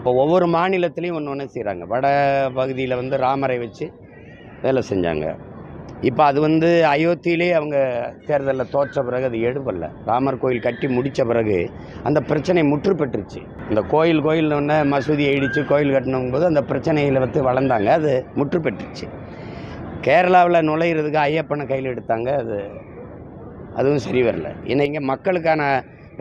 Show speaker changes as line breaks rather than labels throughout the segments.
இப்போ ஒவ்வொரு மாநிலத்திலையும் ஒன்று ஒன்று செய்கிறாங்க வட பகுதியில் வந்து ராமரை வச்சு வேலை செஞ்சாங்க. இப்போ அது வந்து அயோத்தியிலே அவங்க தேர்தலில் தோற்ற பிறகு அது எடுபடல. ராமர் கோயில் கட்டி முடித்த பிறகு அந்த பிரச்சனை முற்று பெற்றுச்சு. இந்த கோயில் கோயில் ஒன்று மசூதி இடித்து கோயில் கட்டணும் போது அந்த பிரச்சனைகளை வந்து வளர்ந்தாங்க. அது முற்று பெற்றுச்சு. கேரளாவில் நுழையிறதுக்கு ஐயப்பனை கையில் எடுத்தாங்க. அது அதுவும் சரி வரல. ஏன்னா இங்கே மக்களுக்கான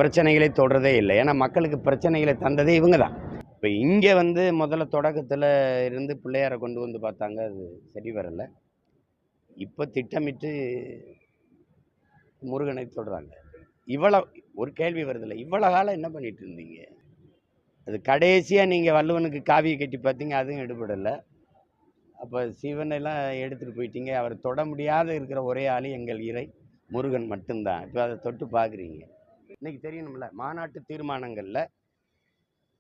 பிரச்சனைகளை தொடுறதே இல்லை. ஏன்னா மக்களுக்கு பிரச்சனைகளை தந்ததே இவங்க தான். இப்போ இங்கே வந்து முதல்ல தொடக்கத்தில் இருந்து பிள்ளையாரை கொண்டு வந்து பார்த்தாங்க அது சரி வரலை. இப்போ திட்டமிட்டு முருகனை சொல்கிறாங்க இவ்வளோ ஒரு கேள்வி வருதில்ல இவ்வளோ காலம் என்ன பண்ணிட்டு இருந்தீங்க? அது கடைசியாக நீங்கள் வள்ளுவனுக்கு காவியை கட்டி பார்த்தீங்க அதுவும் எடுபடலை. அப்போ சிவனெல்லாம் எடுத்துகிட்டு போயிட்டீங்க அவர் தொட முடியாத இருக்கிற ஒரே ஆள் எங்கள் இறை முருகன் மட்டும்தான். இப்போ அதை தொட்டு பார்க்குறீங்க. இன்னைக்கு தெரியணும்ல மாநாட்டு தீர்மானங்களில்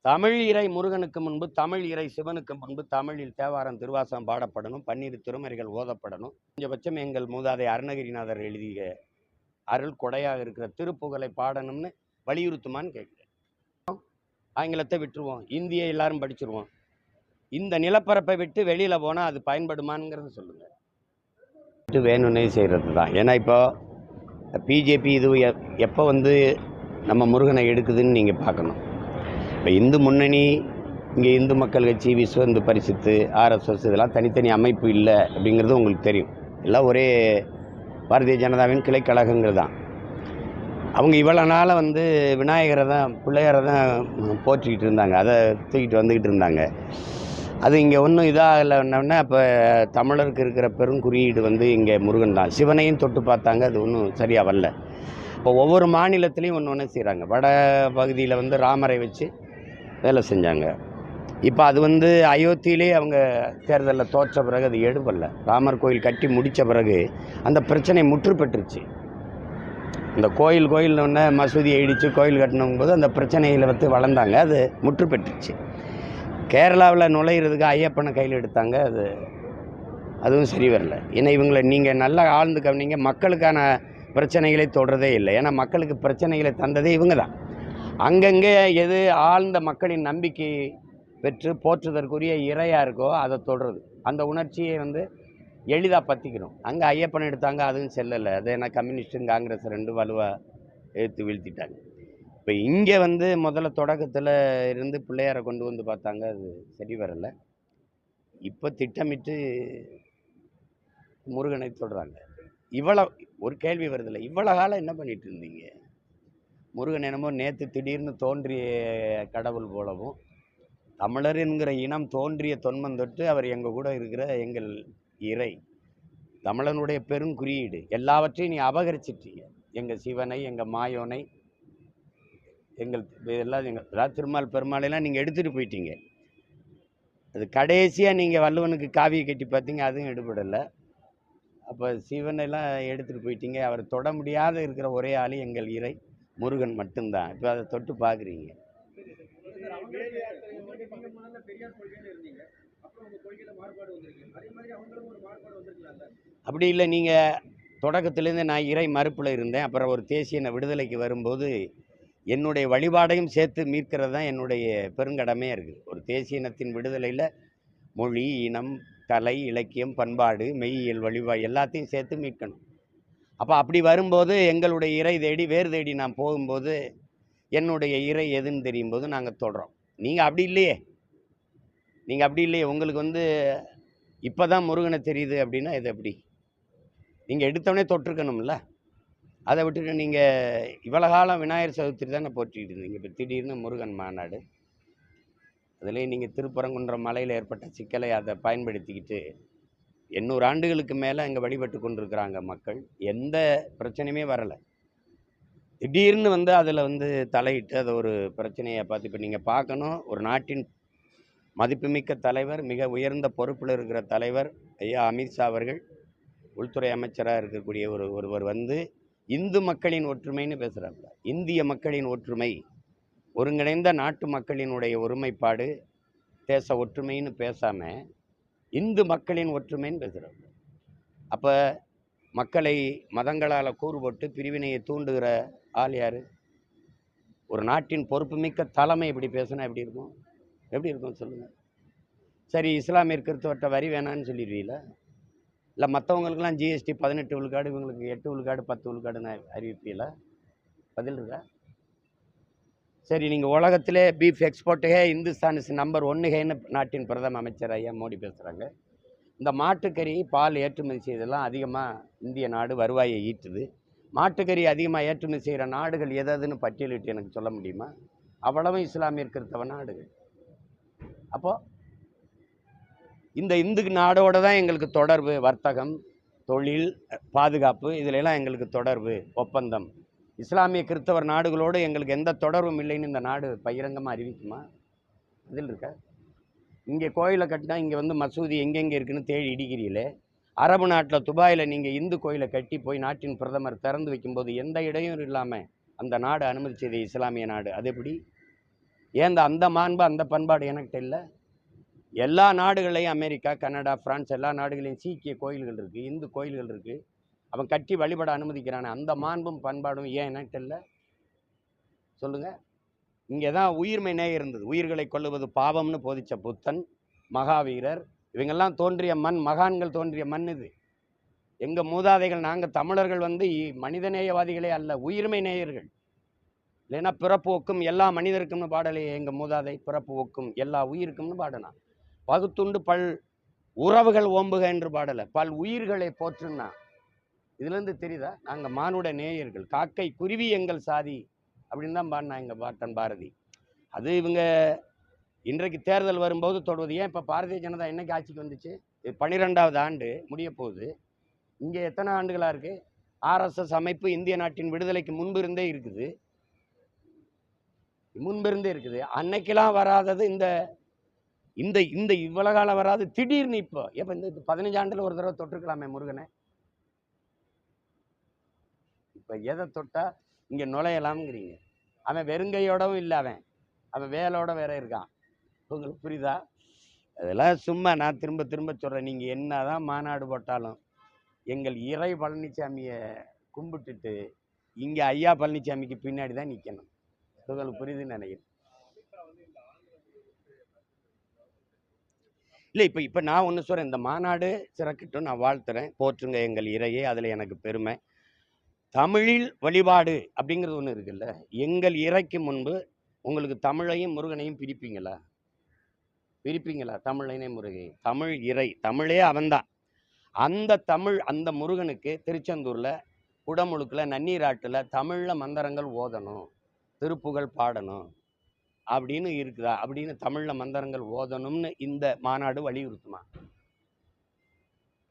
தமிழ் இறை முருகனுக்கு முன்பு தமிழ் இறை சிவனுக்கு முன்பு தமிழில் தேவாரம் திருவாசகம் பாடப்படணும். பன்னிரு திருமறைகள் ஓதப்படணும். கொஞ்சபட்சம் எங்கள் மூதாதை அருணகிரிநாதர் எழுதிய அருள் கொடையாக இருக்கிற திருப்புகழை பாடணும்னு வலியுறுத்துமான்னு கேட்குறேன். ஆங்கிலத்தை விட்டுருவோம். இந்தியை எல்லாரும் படிச்சிருவோம். இந்த நிலப்பரப்பை விட்டு வெளியில் போனால் அது பயன்படுமானுங்கிறத சொல்லுங்கள் விட்டு வேணும்னே செய்கிறது தான். ஏன்னா இப்போ பிஜேபி இது எப்- எப்போ வந்து நம்ம முருகனை எடுக்குதுன்னு நீங்கள் பார்க்கணும். இப்போ இந்து முன்னணி இங்கே இந்து மக்கள் கட்சி விஸ்வ இந்து பரிசுத்து ஆர்எஸ்எஸ் இதெல்லாம் தனித்தனி அமைப்பு இல்லை அப்படிங்கிறது உங்களுக்கு தெரியும். எல்லாம் ஒரே பாரதிய ஜனதாவின் கிளைக்கழகங்கள் தான். அவங்க இவ்வளோ நாளாக வந்து விநாயகரை தான் பிள்ளையாரை தான் போற்றிக்கிட்டு இருந்தாங்க. அதை தூக்கிட்டு வந்துக்கிட்டு இருந்தாங்க. அது இங்கே ஒன்றும் இதாகலைன்னா அப்போ தமிழருக்கு இருக்கிற பெருங்குறியீடு வந்து இங்கே முருகன் தான். சிவனையும் தொட்டு பார்த்தாங்க. அது ஒன்றும் சரியாக வரல. இப்போ ஒவ்வொரு மாநிலத்திலையும் ஒன்று ஒன்று செய்கிறாங்க வட பகுதியில் வந்து ராமரை வச்சு வேலை செஞ்சாங்க. இப்போ அது வந்து அயோத்தியிலே அவங்க தேர்தலில் தோற்ற பிறகு அது எடுபடல. ராமர் கோயில் கட்டி முடித்த பிறகு அந்த பிரச்சனை முற்று பெற்றுச்சு இந்த கோயில் கோயில் ஒன்று மசூதி இடித்து கோயில் கட்டணும் போது அந்த பிரச்சனையில் வந்து வளர்ந்தாங்க. அது முற்று பெற்றுச்சு கேரளாவில் நுழையிறதுக்கு ஐயப்பனை கையில் எடுத்தாங்க. அது அதுவும் சரி வரல. ஏன்னா இவங்களை நீங்கள் நல்லா ஆழ்ந்து கவனிங்க. மக்களுக்கான பிரச்சனைகளை தொடுறதே இல்லை. ஏன்னா மக்களுக்கு பிரச்சனைகளை தந்ததே இவங்க தான். அங்கங்கே எது ஆழ்ந்த மக்களின் நம்பிக்கை பெற்று போற்றுதற்குரிய இறையாக இருக்கோ அதை தொடுறது. அந்த உணர்ச்சியை வந்து எளிதாக பற்றிக்கணும் அங்கே ஐயப்பன் எடுத்தாங்க அதுவும் செல்லலை. அது ஏன்னா கம்யூனிஸ்டும் காங்கிரஸ் ரெண்டு வலுவாக எடுத்து வீழ்த்திட்டாங்க. இப்போ இங்கே வந்து முதல்ல தொடக்கத்தில் இருந்து பிள்ளையாரை கொண்டு வந்து பார்த்தாங்க அது சரி வரலை. இப்போ திட்டமிட்டு முருகனை தொடுறாங்க. இவ்வளோ ஒரு கேள்வி வருதில்லை இவ்வளோ காலம் என்ன பண்ணிகிட்டு இருந்தீங்க? முருகன் என்னமோ நேற்று திடீர்னு தோன்றிய கடவுள் போலவும் தமிழர் என்கிற இனம் தோன்றிய தொன்மம் தொட்டு அவர் எங்கள் கூட இருக்கிற எங்கள் இறை தமிழனுடைய பெருங்குறியீடு எல்லாவற்றையும் நீ அபகரிச்சிட்டீங்க எங்கள் சிவனை எங்கள் மாயோனை எங்கள் எல்லாம் எங்கள் அதாவது திருமால் பெருமாளையெல்லாம் நீங்கள் எடுத்துகிட்டு போயிட்டீங்க. அது கடைசியாக நீங்கள் வள்ளுவனுக்கு காவியை கட்டி பார்த்தீங்க அதுவும் எடுபடலை. அப்போ சிவனெல்லாம் எடுத்துகிட்டு போயிட்டீங்க. அவர் தொட முடியாத இருக்கிற ஒரே ஆள் எங்கள் இறை. முருகன் மட்டும்தான். இப்போ அதை தொட்டு பார்க்குறீங்க. அப்படி இல்லை நீங்கள் தொடக்கத்திலேருந்து நான் இறை மறுப்பில் இருந்தேன். அப்புறம் ஒரு தேசிய விடுதலைக்கு வரும்போது என்னுடைய வழிபாடையும் சேர்த்து மீட்கிறது தான் என்னுடைய பெருங்கடமையாக இருக்குது ஒரு தேசிய இனத்தின் விடுதலையில் மொழி இனம் கலை இலக்கியம் பண்பாடு மெய்யியல் வழிபா எல்லாத்தையும் சேர்த்து மீட்கணும். அப்போ அப்படி வரும்போது எங்களுடைய இறை தேடி வேறு தேடி நான் போகும்போது என்னுடைய இறை எதுன்னு தெரியும் போது நாங்கள் தொடரோம் நீங்கள் அப்படி இல்லையே. நீங்கள் அப்படி இல்லையே. உங்களுக்கு வந்து இப்போ தான் முருகனை தெரியுது அப்படின்னா இது எப்படி? நீங்கள் எடுத்தவொடனே தொட்டிருக்கணும்ல. அதை விட்டுட்டு நீங்கள் இவ்வளோ காலம் விநாயகர் சதுர்த்தி தானே போற்றிட்டு இருந்தீங்க. இப்போ திடீர்னு முருகன் மாநாடு. அதுலேயும் நீங்கள் திருப்பரங்குன்றம் மலையில் ஏற்பட்ட சிக்கலை அதை பயன்படுத்திக்கிட்டு எண்ணூறு ஆண்டுகளுக்கு மேலே அங்கே வழிபட்டு கொண்டிருக்கிறாங்க மக்கள். எந்த பிரச்சனையுமே வரலை. திடீர்னு வந்து அதில் வந்து தலையிட்டு அதை ஒரு பிரச்சனையை பார்த்து இப்போ நீங்கள் பார்க்கணும். ஒரு நாட்டின் மதிப்புமிக்க தலைவர் மிக உயர்ந்த பொறுப்பில் இருக்கிற தலைவர் ஐயா அமித்ஷா அவர்கள் உள்துறை அமைச்சராக இருக்கக்கூடிய ஒரு ஒருவர் வந்து இந்து மக்களின் ஒற்றுமைன்னு பேசுகிறாங்க இந்திய மக்களின் ஒற்றுமை ஒருங்கிணைந்த நாட்டு மக்களினுடைய ஒருமைப்பாடு தேச ஒற்றுமைன்னு பேசாமல் இந்து மக்களின் ஒற்றுமைன்னு பேசுகிறாங்க அப்போ மக்களை மதங்களால் கூறுபட்டு பிரிவினையை தூண்டுகிற ஆள் யார்? ஒரு நாட்டின் பொறுப்புமிக்க தலைமை இப்படி பேசினா எப்படி இருக்கும்? எப்படி இருக்கும் சொல்லுங்கள் சரி இஸ்லாமியர் கிறிஸ்தவர்கிட்ட வரி வேணான்னு சொல்லிடுவீங்கள இல்லை மற்றவங்களுக்கெல்லாம் ஜிஎஸ்டி பதினெட்டு விழுக்காடு இவங்களுக்கு எட்டு விழுக்காடு பத்து விழுக்காடுன்னு அறிவிப்பீங்களா? பதில் இருக்கா? சரி நீங்கள் உலகத்திலே பீஃப் எக்ஸ்போர்ட்டுகே இந்துஸ்தான் இஸ் நம்பர் ஒன்றுகேன்னு நாட்டின் பிரதம அமைச்சர் ஐயா மோடி பேசுகிறாங்க இந்த மாட்டுக்கறி பால் ஏற்றுமதி செய்தெல்லாம் அதிகமாக இந்திய நாடு வருவாயை ஈட்டுது. மாட்டுக்கறி அதிகமாக ஏற்றுமதி செய்கிற நாடுகள் எது எதுன்னு பட்டியலிட்டு எனக்கு சொல்ல முடியுமா? அவ்வளவும் இஸ்லாமிய கிறிஸ்தவ நாடுகள். அப்போது இந்த இந்து நாடோட தான் எங்களுக்கு தொடர்பு வர்த்தகம் தொழில் பாதுகாப்பு இதிலெல்லாம் எங்களுக்கு தொடர்பு ஒப்பந்தம். இஸ்லாமிய கிறிஸ்தவர் நாடுகளோடு எங்களுக்கு எந்த தொடர்பும் இல்லைன்னு இந்த நாடு பகிரங்கமாக அறிவிக்குமா? இதில் இருக்க. இங்கே கோயிலை கட்டினா இங்கே வந்து மசூதி எங்கெங்கே இருக்குன்னு தேடி இடிக்கிறீங்களே அரபு நாட்டில் துபாயில் நீங்கள் இந்து கோயிலை கட்டி போய் நாட்டின் பிரதமர் திறந்து வைக்கும்போது எந்த இடையும் இல்லாமல் அந்த நாடு அனுமதிச்சது இஸ்லாமிய நாடு அது எப்படி? ஏன் இந்த அந்த மாண்பு அந்த பண்பாடு எனக்கிட்ட இல்லை? எல்லா நாடுகளையும் அமெரிக்கா கனடா பிரான்ஸ் எல்லா நாடுகளையும் சீக்கிய கோயில்கள் இருக்குது இந்து கோயில்கள் இருக்குது அவன் கட்டி வழிபட அனுமதிக்கிறானே. அந்த மாண்பும் பண்பாடும் ஏன் என்கிட்ட இல்லை சொல்லுங்கள் இங்கே தான் உயிர்மை நேயம் இருந்தது. உயிர்களை கொள்ளுவது பாவம்னு போதிச்ச புத்தன் மகாவீரர் இவங்கெல்லாம் தோன்றிய மண் மகான்கள் தோன்றிய மண் இது. எங்கள் மூதாதைகள் நாங்கள் தமிழர்கள் வந்து மனிதநேயவாதிகளே அல்ல உயிர்மை நேயர்கள். இல்லைன்னா பிறப்பு ஒக்கும் எல்லா மனிதருக்கும்னு பாடலையே எங்கள் மூதாதை. பிறப்பு ஒக்கும் எல்லா உயிருக்கும்னு பாடனா. பகுத்துண்டு பல் உறவுகள் ஓம்புக என்று பாடலை. பல் உயிர்களை போற்றுன்னா இதுலேருந்து தெரியுதா? நாங்கள் மானுட நேயர்கள் காக்கை குருவி எங்கள் சாதி அப்படின்னு தான் பாடினா எங்கள் பாட்டன் பாரதி. அது இவங்க இன்றைக்கு தேர்தல் வரும்போது தொடுவது. ஏன் இப்போ பாரதிய ஜனதா என்னைக்கு ஆட்சிக்கு வந்துச்சு? பன்னிரெண்டாவது ஆண்டு முடிய போகுது. இங்கே எத்தனை ஆண்டுகளாக இருக்குது ஆர்எஸ்எஸ் அமைப்பு இந்திய நாட்டின் விடுதலைக்கு முன்பு இருந்தே இருக்குது. முன்பிருந்தே இருக்குது. அன்னைக்கெல்லாம் வராதது இந்த இந்த இந்த இவ்வளோ காலம் வராது. திடீர்னு இப்போ எப்போ இந்த பதினஞ்சு ஆண்டில் ஒரு தடவை தொட்டிருக்கலாமே முருகனை. இப்போ எதை தொட்டால் இங்கே நுழையலாம்ங்கிறீங்க. அவன் வெறுங்கையோடவும் இல்லை அவன். அவன் வேலோட வேற இருக்கான். உங்களுக்கு புரியுதா? அதெல்லாம் சும்மா நான் திரும்ப திரும்ப சொல்கிறேன் நீங்கள் என்ன தான் மாநாடு போட்டாலும் எங்கள் இறை பழனிசாமியை கும்பிட்டுட்டு இங்கே ஐயா பழனிசாமிக்கு பின்னாடி தான் நிற்கணும் உங்களுக்கு புரியுதுன்னு நினைக்கிறேன். இல்லை இப்போ இப்போ நான் ஒன்று சொல்கிறேன் இந்த மாநாடு சிறக்கட்டும் நான் வாழ்த்துறேன். போற்றுங்க எங்கள் இறையே அதில் எனக்கு பெருமை. தமிழில் வழிபாடு அப்படிங்கிறது ஒன்று இருக்குல்ல? எங்கள் இறைக்கு முன்பு உங்களுக்கு தமிழையும் முருகனையும் பிரிப்பீங்களா? பிரிப்பீங்களா? தமிழனே முருகை தமிழ் இறை தமிழே அவன்தான். அந்த தமிழ் அந்த முருகனுக்கு திருச்செந்தூரில் குடமுழுக்கில் நன்னீராட்டில் தமிழில் மந்திரங்கள் ஓதணும் திருப்புகழ் பாடணும் அப்படின்னு இருக்குதா? அப்படின்னு தமிழில் மந்திரங்கள் ஓதணும்னு இந்த மாநாடு வலியுறுத்துமா?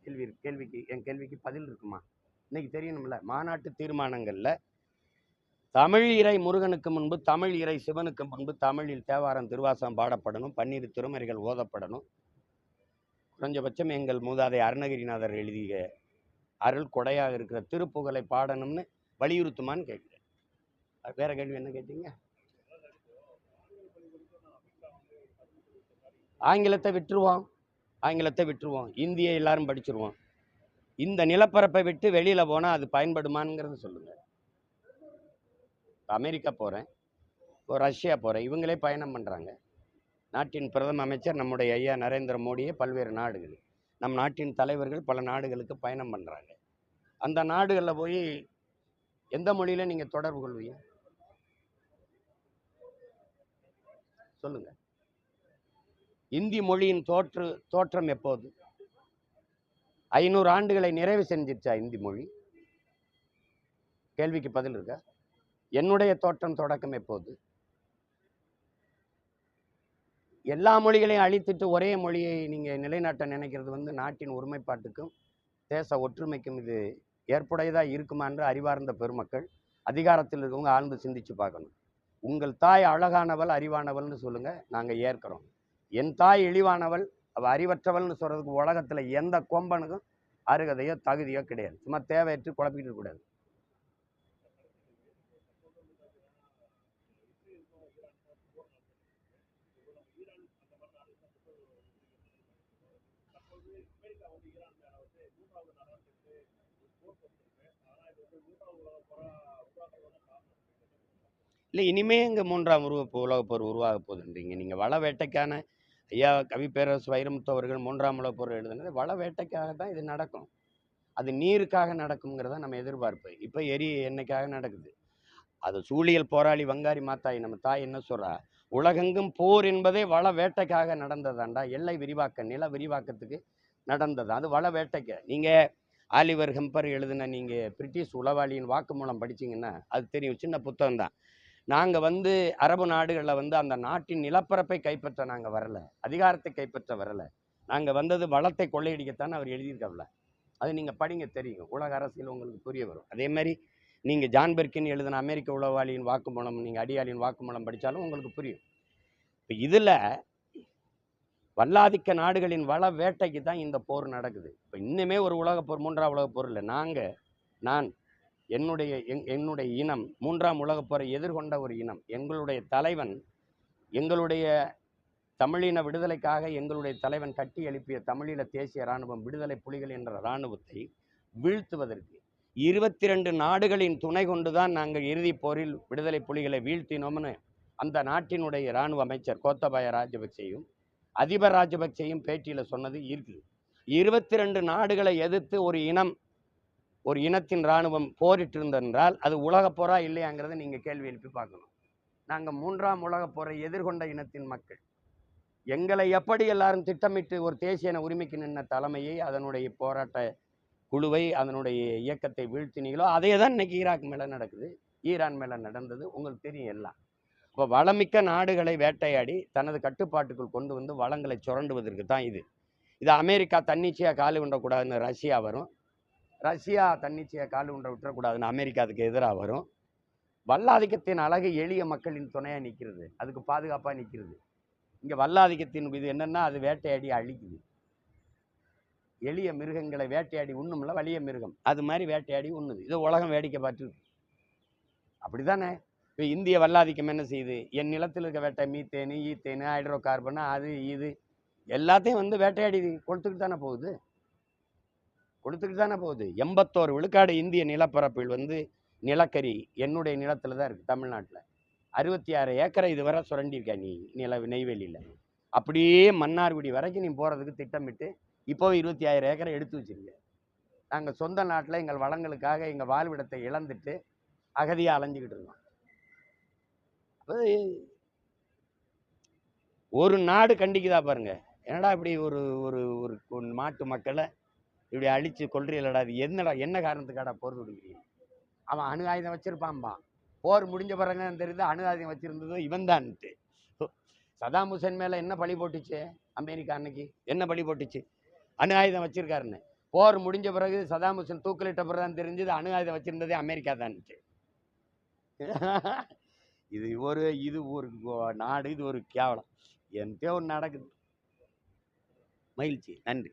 கேள்வி கேள்விக்கு என் கேள்விக்கு பதில் இருக்குமா? இன்னைக்கு தெரியணும்ல மாநாட்டு தீர்மானங்களில் தமிழ் இறை முருகனுக்கு முன்பு தமிழ் இறை சிவனுக்கு முன்பு தமிழில் தேவாரம் திருவாசகம் பாடப்படணும் பன்னீர் திருமறைகள் ஓதப்படணும். குறைஞ்சபட்சம் எங்கள் மூதாதை அருணகிரிநாதர் எழுதிய அருள் கொடையாக இருக்கிற திருப்புகழை பாடணும்னு வலியுறுத்துமான்னு கேட்குறேன். வேற கேள்வி என்ன கேட்டீங்க? ஆங்கிலத்தை விட்டுருவோம் ஆங்கிலத்தை விட்டுருவோம் இந்தியை எல்லாரும் படிச்சிருவோம். இந்த நிலப்பரப்பை விட்டு வெளியில் போனால் அது பயன்படுமாங்கிறது சொல்லுங்கள் அமெரிக்கா போகிறேன் இப்போ ரஷ்யா போகிறேன் இவங்களே பயணம் பண்ணுறாங்க நாட்டின் பிரதம அமைச்சர் நம்முடைய ஐயா நரேந்திர மோடியே பல்வேறு நாடுகள். நம் நாட்டின் தலைவர்கள் பல நாடுகளுக்கு பயணம் பண்ணுறாங்க அந்த நாடுகளில் போய் எந்த மொழியில் நீங்கள் தொடர்பு கொள்வீங்க? சொல்லுங்கள் இந்தி மொழியின் தோற்று தோற்றம் எப்போது? ஐநூறு ஆண்டுகளை நிறைவு செஞ்சிருச்சா இந்தி மொழி? கேள்விக்கு பதில் இருக்க? என்னுடைய தோற்றம் தொடக்கம் எப்போது? எல்லா மொழிகளையும் அழித்துட்டு ஒரே மொழியை நீங்கள் நிலைநாட்ட நினைக்கிறது வந்து நாட்டின் ஒருமைப்பாட்டுக்கும் தேச ஒற்றுமைக்கும் இது ஏற்புடையதாக இருக்குமா என்று அறிவார்ந்த பெருமக்கள் அதிகாரத்தில் இருக்கவங்க ஆழ்ந்து சிந்திச்சு பார்க்கணும். உங்கள் தாய் அழகானவள் அறிவானவள்னு சொல்லுங்கள் நாங்கள் ஏற்கிறோம். என் தாய் இழிவானவள் அவ அறிவற்றவள்னு சொல்கிறதுக்கு உலகத்துல எந்த கொம்பனுக்கும் அருகதையோ தகுதியோ கிடையாது. சும்மா தேவையற்று குழப்பிக்கிட்டு கூடாது. இல்லை இனிமே இங்கே மூன்றாம் உருவ உலகப்போர் உருவாக போகுதுன்றீங்க. நீங்கள் வள வேட்டைக்கான ஐயா கவி பேரரசு வைரமுத்து அவர்கள் மூன்றாம் உலகப் எழுதுனது வள வேட்டைக்காக தான் இது நடக்கும். அது நீருக்காக நடக்குங்கிறத நம்ம எதிர்பார்ப்பு. இப்போ எரி என்னைக்காக நடக்குது. அது சூழியல் போராளி வங்காரி மாத்தாய் நம்ம தாய் என்ன சொல்றா? உலகெங்கும் போர் என்பதே வள வேட்டைக்காக நடந்ததாண்டா. எல்லை விரிவாக்க நில விரிவாக்கத்துக்கு நடந்தது. அது வள வேட்டைக்கு. நீங்கள் ஆலிவர் ஹெம்பர் எழுதின நீங்கள் பிரிட்டிஷ் உளவாளியின் வாக்குமூலம் படிச்சிங்கன்னா அது தெரியும். சின்ன புத்தகம் தான் நாங்கள் வந்து அரபு நாடுகளில் வந்து அந்த நாட்டின் நிலப்பரப்பை கைப்பற்ற நாங்கள் வரலை. அதிகாரத்தை கைப்பற்ற வரலை. நாங்கள் வந்தது வளத்தை கொள்ளையடிக்கத்தான் அவர் எழுதியிருக்காப்ல. அது நீங்கள் படிங்க தெரியும் உலக அரசியல் உங்களுக்கு புரிய வரும். அதே மாதிரி நீங்கள் ஜான்பெர்கின்னு எழுதின அமெரிக்க உளவாளியின் வாக்குமூலம் நீங்கள் அடியாளியின் வாக்குமூலம் படித்தாலும் உங்களுக்கு புரியும். இப்போ இதில் வல்லாதிக்க நாடுகளின் வள வேட்டைக்கு தான் இந்த போர் நடக்குது. இப்போ இன்னுமே ஒரு உலகப் போர் மூன்றாம் உலகப் போர் இல்லை. நாங்கள் நான் என்னுடைய என்னுடைய இனம் மூன்றாம் உலகப் போரை எதிர்கொண்ட ஒரு இனம் எங்களுடைய தலைவன் எங்களுடைய தமிழின விடுதலைக்காக எங்களுடைய தலைவன் கட்டி எழுப்பிய தமிழீழ தேசிய இராணுவம் விடுதலை புலிகள் என்ற இராணுவத்தை வீழ்த்துவதற்கு இருபத்தி ரெண்டு நாடுகளின் துணை கொண்டு தான் நாங்கள் இறுதிப் போரில் விடுதலை புலிகளை வீழ்த்தினோம்னு அந்த நாட்டினுடைய இராணுவ அமைச்சர் கோத்தபாய ராஜபக்சேயும் அதிபர் ராஜபக்சேயும் பேட்டியில் சொன்னது இருக்குது. இருபத்தி ரெண்டு நாடுகளை எதிர்த்து ஒரு இனம் ஒரு இனத்தின் இராணுவம் போரிட்டு இருந்தென்றால் அது உலகப் போரா இல்லையாங்கிறத நீங்கள் கேள்வி எழுப்பி பார்க்கணும். நாங்கள் மூன்றாம் உலகப் போரை எதிர்கொண்ட இனத்தின் மக்கள். எங்களை எப்படி எல்லாரும் திட்டமிட்டு ஒரு தேசிய உரிமைக்கு நின்ற தலைமையை அதனுடைய போராட்ட குழுவை அதனுடைய இயக்கத்தை வீழ்த்தினீங்களோ அதே தான் இன்னைக்கு ஈராக் மேலே நடக்குது. ஈரான் மேலே நடந்தது. உங்களுக்கு தெரியும் எல்லாம். இப்போ வளமிக்க நாடுகளை வேட்டையாடி தனது கட்டுப்பாட்டுக்குள் கொண்டு வந்து வளங்களை சுரண்டுவதற்கு தான் இது. இது அமெரிக்கா தன்னிச்சையாக காலி விடக்கூடாதுன்னு ரஷ்யா வரும். ரஷ்யா தன்னிச்சையை கால் ஒன்றை விட்டுறக்கூடாதுன்னு அமெரிக்கா அதுக்கு எதிராக வரும். வல்லாதிக்கத்தின் அழகு எளிய மக்களின் துணையாக நிற்கிறது அதுக்கு பாதுகாப்பாக நிற்கிறது இங்கே வல்லாதிக்கத்தின் இது என்னன்னா அது வேட்டையாடி அழிக்குது. எளிய மிருகங்களை வேட்டையாடி உண்ணும்ல வலிய மிருகம். அது மாதிரி வேட்டையாடி உண்ணுது. இது உலகம் வேடிக்கை பார்த்துருக்கு அப்படிதானே இப்போ இந்திய வல்லாதிக்கம் என்ன செய்யுது? என் நிலத்தில் இருக்க வேட்டை மீத்தேனு ஈத்தேனு ஹைட்ரோ கார்பன் அது இது எல்லாத்தையும் வந்து வேட்டையாடி கொடுத்துக்கிட்டு தானே போகுது? கொடுத்துக்கிட்டு தானே போகுது. எண்பத்தோரு விழுக்காடு இந்திய நிலப்பரப்பில் வந்து நிலக்கரி என்னுடைய நிலத்தில் தான் இருக்குது தமிழ்நாட்டில். அறுபத்தி ஆறு ஏக்கரை இதுவரை சுரண்டியிருக்க நீ நில நெய்வேலியில். அப்படியே மன்னார்குடி வரைக்கும் நீ போகிறதுக்கு திட்டமிட்டு இப்போ இருபத்தி ஆயிரம் ஏக்கரை எடுத்து வச்சிருக்க. நாங்கள் சொந்த நாட்டில் எங்கள் வளங்களுக்காக எங்கள் வாழ்விடத்தை இழந்துட்டு அகதியாக அலைஞ்சிக்கிட்டு இருக்கோம். அது ஒரு நாடு கண்டிக்குதா பாருங்க. என்னடா இப்படி ஒரு ஒரு ஒரு ஒரு நாட்டு மக்களை இப்படி அழிச்சு கொள்றீங்களடா அது என்னடா என்ன காரணத்துக்காடா போர் தொடுக்கிறீங்க அவன் அணு ஆயுதம் வச்சிருப்பான்பா. போர் முடிஞ்ச பிறகு தான் தெரியுது அணு ஆயுதம் வச்சிருந்தது இவன் தான்ட்டு சதாம் ஹுசேன் மேலே என்ன பழி போட்டுச்சு? அமெரிக்கா அன்னைக்கு என்ன பழி போட்டுச்சு? அணு ஆயுதம் வச்சிருக்காருன்னு. போர் முடிஞ்ச பிறகு சதாம் ஹுசேன் தூக்கிலிட்ட பிறகு தான் தெரிஞ்சது அணு ஆயுதம் வச்சிருந்ததே அமெரிக்கா தான்ட்டு. இது ஒரு இது ஒரு கோ- நாடு இது ஒரு கேவலம். என்கிட்ட ஒன்று நடக்குது. மகிழ்ச்சி. நன்றி.